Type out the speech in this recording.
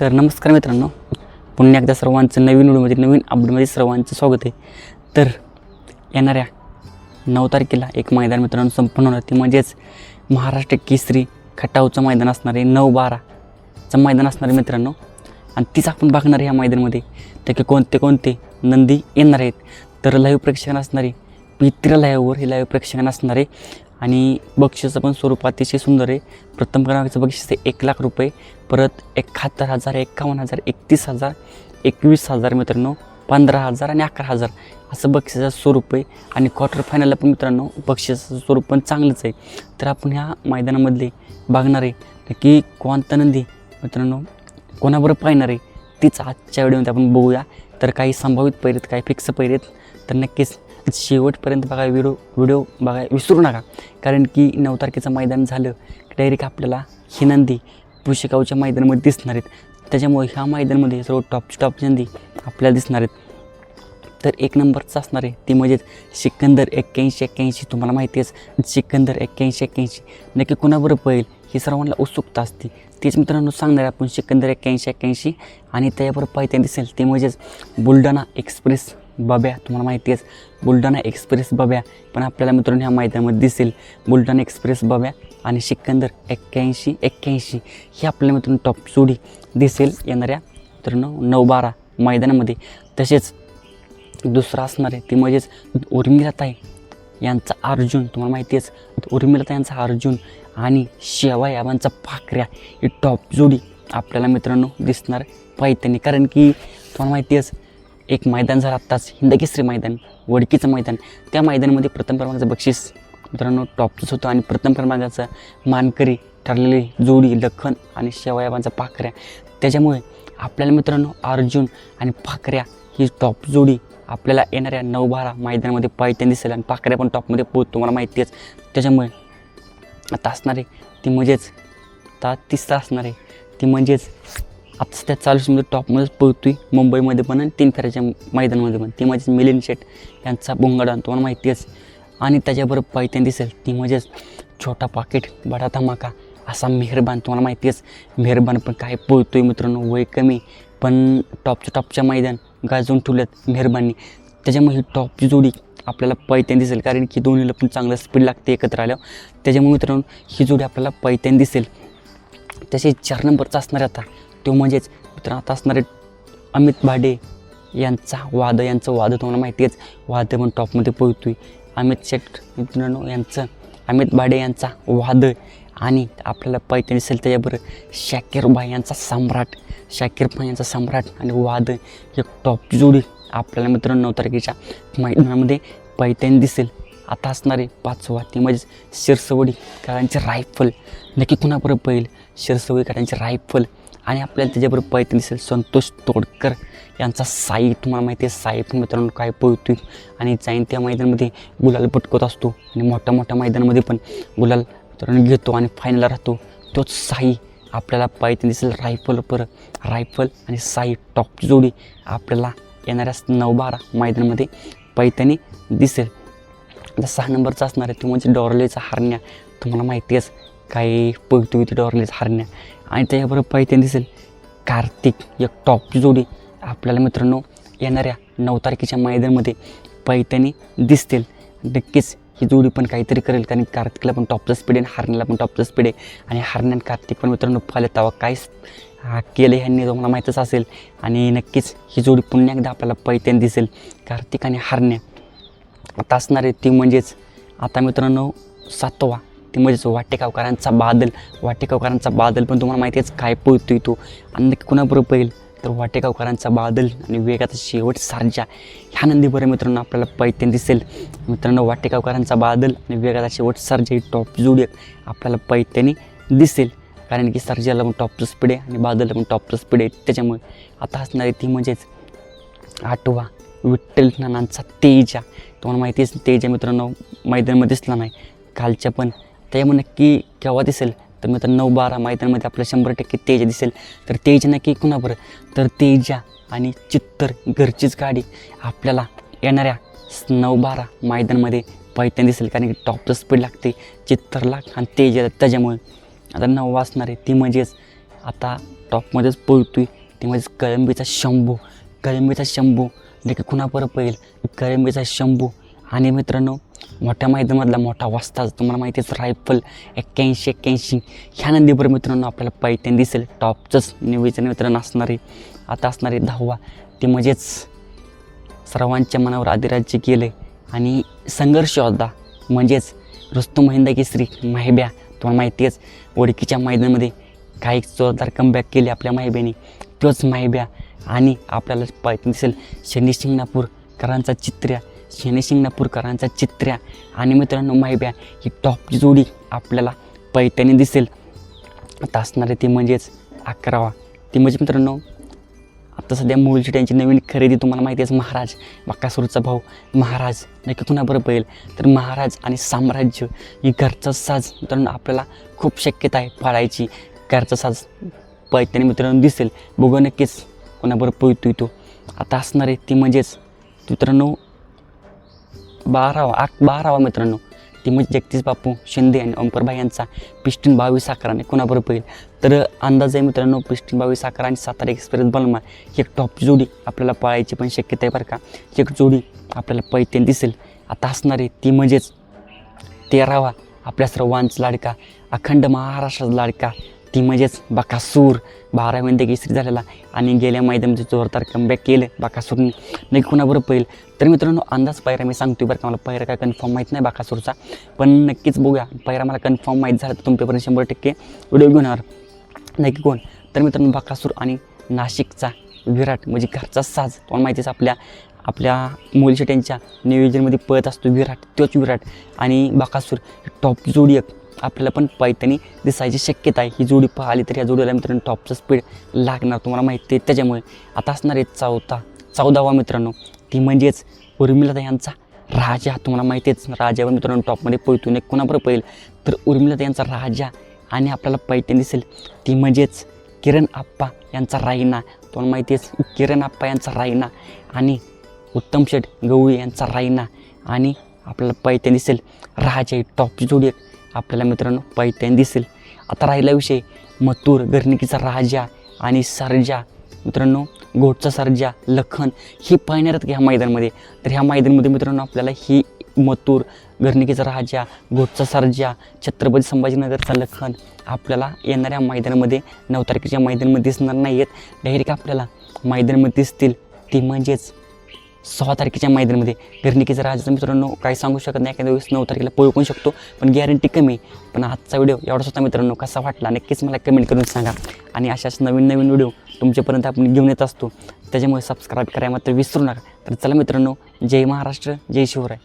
तर नमस्कार मित्रांनो. पुन्हा एकदा सर्वांचं नवीन व्हिडिओमध्ये नवीन अपडेटमध्ये सर्वांचं स्वागत आहे. तर येणाऱ्या नऊ तारखेला एक मैदान मित्रांनो संपन्न होणार. ते म्हणजेच महाराष्ट्र केसरी खटावचं मैदान असणार आहे नऊ बाराचं मैदान असणार आहे मित्रांनो. आणि तीच आपण बघणार आहे ह्या मैदानामध्ये. की कोणते कोणते नंदी येणार आहेत. तर लाईव्ह प्रेक्षण असणारे पित्र लाईव्हवर हे लाईव्ह प्रेक्षण असणारे आणि बक्षिसाचं पण स्वरूप अतिशय सुंदर आहे. प्रथम क्रमांकाचं बक्षीस आहे एक लाख रुपये. परत एकाहत्तर हजार एकावन्न हजार एकतीस हजार एकवीस हजार मित्रांनो पंधरा हजार आणि अकरा हजार. असं बक्षिसाचं स्वरूप आहे. आणि क्वार्टर फायनलला पण मित्रांनो बक्षिसाचं स्वरूप पण चांगलंच आहे. तर आपण ह्या मैदानामधले बघणार आहे की कोणता नंदी मित्रांनो कोणाबरोबर पाहणार आहे तीच आजच्या व्हिडिओमध्ये आपण बघूया. तर काही संभावित पैरेत काही फिक्स पैरेत तर नक्कीच शेवटपर्यंत बघा व्हिडिओ व्हिडिओ बघा विसरू नका. कारण की नऊ तारखेचं मैदान झालं डायरेक्ट आपल्याला ही नंदी पुशेगावच्या मैदानामध्ये दिसणार आहेत. त्याच्यामुळे ह्या मैदानामध्ये सर्व टॉपची टॉप नंदी आपल्याला दिसणार आहेत. तर एक नंबरचं असणार आहे ती म्हणजेच सिकंदर एक्क्याऐंशी एक्क्याऐंशी तुम्हाला माहिती आहे सिकंदर एक्क्याऐंशी एक्क्याऐंशी. नक्की कुणाबरोबर पळेल ही सर्वांना उत्सुकता असते. तेच मित्रांनो सांगणार आहे आपण सिकंदर एक्क्याऐंशी एक्क्याऐंशी आणि त्याच्याबरोबर पाहिजे दिसेल. ते म्हणजेच बुलढाणा एक्सप्रेस. बब्या तुम्हाला माहिती आहेच बुलढाणा एक्सप्रेस बब्या. पण आपल्याला मित्रांनो ह्या मैदानामध्ये दिसेल बुलढाणा एक्सप्रेस बब्या आणि सिकंदर एक्क्याऐंशी एक्क्याऐंशी. ही आपल्याला मित्रांनो टॉप जोडी दिसेल येणाऱ्या मित्रांनो नऊ बारा मैदानामध्ये. तसेच दुसरं असणार आहे ती म्हणजेच उर्मिलाताई यांचा अर्जुन. तुम्हाला माहिती आहेच उर्मिलता यांचा अर्जुन आणि शेवा याबांचा पाखऱ्या ही टॉप जोडी आपल्याला मित्रांनो दिसणार पाहिजे कारण की तुम्हाला माहिती आहेच एक मैदान झालं आत्ताच हिंदकेसरी मैदान वडकीचं मैदान. त्या मैदानामध्ये प्रथम क्रमांकाचं बक्षीस मित्रांनो टॉपचंच होतं. आणि प्रथम क्रमांकाचं मानकरी ठरलेली जोडी लखन आणि शेवयाबांचा पाखऱ्या. त्याच्यामुळे आपल्याला मित्रांनो अर्जुन आणि पाखऱ्या ही टॉप जोडी आपल्याला येणाऱ्या नऊ बारा मैदानामध्ये पायत्यान दिसेल आणि पाखऱ्या पण टॉपमध्ये पोहोच तुम्हाला माहिती आहेच. त्याच्यामुळे आता असणारे ती म्हणजेच आता तिसरा असणार आहे ती म्हणजेच आता त्या समजा टॉपमध्येच पोहतोय मुंबईमध्ये पण आणि तीन फेऱ्याच्या मैदानामध्ये पण. ती म्हणजेच मिलिंद शेट यांचा बोंगाडा तुम्हाला माहिती असेल आणि त्याच्याबरोबर पायथ्यान दिसेल. ती म्हणजेच छोटा पाकिट बडा धमाका असा मेहरबान तुम्हाला माहिती आहेच मेहरबान पण काय पोहतोय मित्रांनो वय कमी पण टॉपच्या टॉपच्या मैदान गाजवून ठेवल्यात मेहरबानी त्याच्यामुळे ही टॉपची जोडी आपल्याला पैत्यान दिसेल. कारण की दोन्हीला पण चांगलं स्पीड लागते एकत्र आल्यावर. त्याच्यामुळे मित्रांनो ही जोडी आपल्याला पैत्यान दिसेल. तसे चार नंबरचा असणार आता. तो म्हणजेच मित्र आता असणारे अमित भाडे यांचा वाद यांचं वाद तुम्हाला माहिती आहेच. वाद पण टॉपमध्ये पोहतोय अमित शेट मित्रांनो यांचं अमित भाडे यांचा वाद आणि आपल्याला पैते दिसेल त्याच्याबरोबर शाकीर भाई यांचा सम्राट शाकीर भाई यांचा सम्राट आणि वाद हे टॉप जोडी आपल्याला मित्रांनो नऊ तारखेच्या मैदानामध्ये पैत्याने दिसेल. आता असणारे पाचवा ती म्हणजे शिरसवडीकरांचे रायफल. नक्की कुणाबरोबर पहिल शिरसवडीकरांचे रायफल. आणि आपल्याला त्याच्याबरोबर पाहिजे दिसेल. संतोष तोडकर यांचा साई तुम्हाला माहिती आहे साई पण मित्रांनो काय पळतोय आणि जाईन त्या मैदानामध्ये गुलाल पटकवत असतो. आणि मोठ्या मोठ्या मैदानामध्ये पण गुलाल मित्रांनो घेतो आणि फायनलला राहतो. तोच साई आपल्याला पाहिजे दिसेल रायफल पर. रायफल आणि साई टॉप जोडी आपल्याला येणाऱ्या नऊ बारा मैदानामध्ये पैत्याने दिसेल. आता सहा नंबरचा असणार आहे तो म्हणजे डॉरलेचा हारण्या. तुम्हाला माहिती आहेच काही पळतो डॉरलेस हरण्या आणि त्याच्याबरोबर पैत्याने दिसेल कार्तिक एक टॉपची जोडी. आपल्याला मित्रांनो येणाऱ्या नऊ तारखेच्या मैदानामध्ये पैत्याने दिसतील. नक्कीच ही जोडी पण काहीतरी करेल कारण कार्तिकला पण टॉपचा स्पीड आहे आणि हारण्याला पण टॉपचा स्पीड आहे. आणि हारण्या कार्तिक पण मित्रांनो पाहिलं तेव्हा काय केलं ह्यांनी तुम्हाला माहीतच असेल. आणि नक्कीच ही जोडी पुन्हा एकदा आपल्याला पैत्याने दिसेल. कार्तिक आणि हारण्या. आता असणारे ती म्हणजेच आता मित्रांनो सातवा. ती म्हणजेच वाटेगावकरांचा बादल वाटेगावकरांचा बादल पण तुम्हाला माहिती आहेच काय पोहतोय तो. आणि नक्की कुणाबरोबर पहिल तर वाटेगावकरांचा बादल आणि वेगाचा शेवट सारजा. ह्या नंदीबरोबर मित्रांनो आपल्याला पैत्यान दिसेल. मित्रांनो वाटेगावकरांचा बादल आणि वेगाचा शेवट सारजा ही टॉप जोडी आपल्याला पैत्याने दिसेल. कारण की सर्जाला पण टॉपचं स्पीड आहे आणि बादलला पण टॉपचं स्पीड आहे. त्याच्यामुळे आता असणारी ती म्हणजेच आठवा विठ्ठल नानांचा तेजा. तुम्हाला माहिती आहे तेजा मित्रांनो मैदानामध्ये दिसला नाही. कालच्या पण त्याच्यामुळे नक्की केव्हा दिसेल? तर मित्रांनो नऊ बारा मैदानामध्ये आपल्याला शंभर टक्के तेजा दिसेल. तर तेज नक्की कुणाबरोबर? तर तेजा आणि चित्तर घरचीच गाडी आपल्याला येणाऱ्या नऊ बारा मैदानमध्ये पैठण दिसेल कारण की टॉपचं स्पीड लागते चित्तरला आणि तेजा त्याच्यामुळे. आता नऊ वाचणार आहे ती म्हणजेच आता टॉपमध्येच पोहतोय ती म्हणजेच कळंबीचा शंभू. कळंबीचा शंभू देखील कुणापर पहिल कळंबीचा शंभू. आणि मित्रांनो मोठ्या मैदानामधला मोठा वस्ताच तुम्हाला माहितीच रायफल एक्क्याऐंशी एक्क्याऐंशी. ह्या नंदीवर मित्रांनो आपल्याला पैठण दिसेल. टॉपचंच निवेदन मित्रांनो असणारे आता असणारे दहावा. ते म्हणजेच सर्वांच्या मनावर अधिराज्य केलं आणि संघर्ष होता. म्हणजेच रुस्तु महिंदा केसरी माहिब्या तुम्हाला माहिती आहेच ओळखीच्या मैदानामध्ये काही जोरदार कमबॅक केले आपल्या माहिब्याने तोच माहिब्या आणि आपल्याला पैठण दिसेल. शनी शिंगणापूरकरांचा चित्र्या शनी शिंगणापूरकरांचा चित्र्या आणि मित्रांनो माहिब्या ही टॉपची जोडी आपल्याला पैठणी दिसेल. आता असणारे ती म्हणजेच अकरावा. ती म्हणजे मित्रांनो आता सध्या मूळची त्यांची नवीन खरेदी तुम्हाला माहिती आहे महाराज बक्कासूरचा भाऊ. महाराज नक्की कुणाबरोबर पहिल तर महाराज आणि साम्राज्य ही घरचा साज मित्रांनो आपल्याला खूप शक्यता आहे पाळायची. घरचा साज पैठणी मित्रांनो दिसेल. बघू नक्कीच कोणाबरोबर पोहतो येतो आता असणार आहे ती म्हणजेच मित्रांनो बारावा आठ बारावा मित्रांनो. ती म्हणजे जगदीश बापू शिंदे आणि ओंपरभाई यांचा पिस्टन बावीस अकराने कोणाबरोबर येईल तर अंदाज आहे मित्रांनो पिस्टन बावीस अकरा आणि सातारा एक्सप्रेस बलमा. एक टॉप जोडी आपल्याला पाळायची पण शक्यता आहे बरं का. एक जोडी आपल्याला पैठण दिसेल. आता असणारी ती म्हणजेच तेरावा आपल्या सर्वांचा लाडका अखंड महाराष्ट्राचा लाडका ती म्हणजेच बकासूर. बारावीमध्ये केसरी झालेला आणि गेल्या मैदानामध्ये जोरदार कमबॅक केलं बकासूरने. नाही कुणाबरोबर पहिल तर मित्रांनो अंदाज पायरा मी सांगतो बरं का मला पायरा काय कन्फर्म माहीत नाही बाकासूरचा. पण नक्कीच बघूया. पायरा मला कन्फर्म माहीत झाला तर तुमच्यापर्यंत शंभर टक्के व्हिडिओ घेऊन येणार नक्की कोण? तर मित्रांनो बकासूर आणि नाशिकचा विराट म्हणजे घरचा साज तुम्हाला माहितीच आपल्या आपल्या मुलशेट्यांच्या नियोजनमध्ये पळत असतो विराट तोच विराट. आणि बकासूर टॉप जोडी आपल्याला पण पैठणी दिसायची शक्यता आहे. ही जोडी पाहिली तर या जोडीला मित्रांनो टॉपचं स्पीड लागणार तुम्हाला माहिती आहे. त्याच्यामुळे आता असणार आहे चौथा चौदावा मित्रांनो. ती म्हणजेच उर्मिला यांचा राजा. तुम्हाला माहिती आहेच राजावर मित्रांनो टॉपमध्ये पोहतो एक कोणाबरोबर पहिल तर उर्मिला यांचा राजा आणि आपल्याला पैठणी दिसेल. ती म्हणजेच किरण आप्पा यांचा रायना. तुम्हाला माहिती आहे किरण आप्पा यांचा रायना आणि उत्तम शेठ गवळी यांचा रायना आणि आपल्याला पैठण दिसेल. राजा ही टॉपची जोडी आहे. आपल्याला मित्रांनो पैठण दिसेल. आता राहिला विषय. मथुर गर्निकीचा राजा आणि सरजा. मित्रांनो घोटचा सरजा लखन हे पाहणार आहेत ह्या मैदानामध्ये. तर ह्या मैदानामध्ये मित्रांनो आपल्याला ही मथुर गर्निकीचा राजा घोटचा सरजा छत्रपती संभाजीनगरचा लखन आपल्याला येणाऱ्या मैदानामध्ये नऊ तारखेच्या मैदानामध्ये दिसणार नाही आहेत डायरेक्ट आपल्याला मैदानामध्ये दिसतील. ती म्हणजेच सोळा तारखेच्या मैदानामध्ये गर्निकीचा राजाचा मित्रांनो काही सांगू शकत नाही. एखाद्या वेळेस नऊ तारखेला पळू पण शकतो पण गॅरंटी कमी आहे. पण आजचा व्हिडिओ एवढाच होता मित्रांनो कसा वाटला नक्कीच मला कमेंट करून सांगा. आणि अशाच नवीन नवीन व्हिडिओ तुमच्यापर्यंत आपण घेऊन येत असतो. त्याच्यामुळे सबस्क्राईब करायला मात्र विसरू नका. तर चला मित्रांनो जय महाराष्ट्र जय शिवराय.